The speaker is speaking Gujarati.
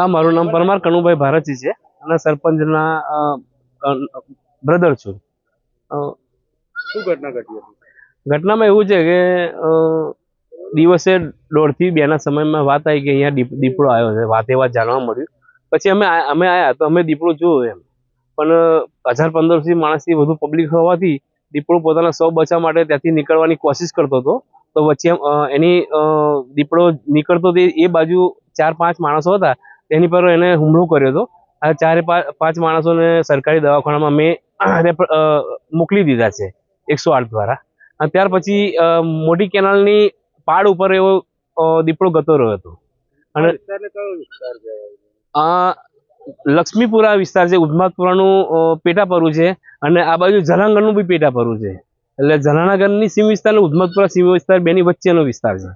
હા મારું નામ પરમાર કનુભાઈ ભારતી છે. અને સરપંચના બ્રધર છું. શું ઘટના ઘટી હતી? ઘટનામાં એવું છે કે દિવસે દોઢથી બેના સમયમાં વાત આવી કે અહીંયા દીપ દીપડો આવ્યો છે. વાતે વાત જાણવા મળ્યું. પછી અમે અમે આવ્યા તો અમે દીપડો જોયો એમ. પણ હજાર પંદરસી માણસથી વધુ પબ્લિક હોવાથી દીપડો પોતાના સૌ બચાવ માટે ત્યાંથી નીકળવાની કોશિશ કરતો હતો. તો વચ્ચે એની દીપડો નીકળતો તે એ બાજુ ચાર પાંચ માણસો હતા. તેની પર એને હુમલો કર્યો હતો. આ ચારે પાંચ માણસોને સરકારી દવાખાનામાં મેં મોકલી દીધા છે એકસો આઠ દ્વારા. અને ત્યાર પછી મોટી કેનાલની પાડ ઉપર એવો દીપડો ગતો રહ્યો હતો. અને આ લક્ષ્મીપુરા વિસ્તાર છે ઉધમાતપુરાનું પેટાપરું છે અને આ બાજુ જલાંગણનું બી પેટાપરું છે. એટલે જલાનાગરની સીમ વિસ્તાર અને ઉધમતપુરા સીમ વિસ્તાર બેની વચ્ચેનો વિસ્તાર છે.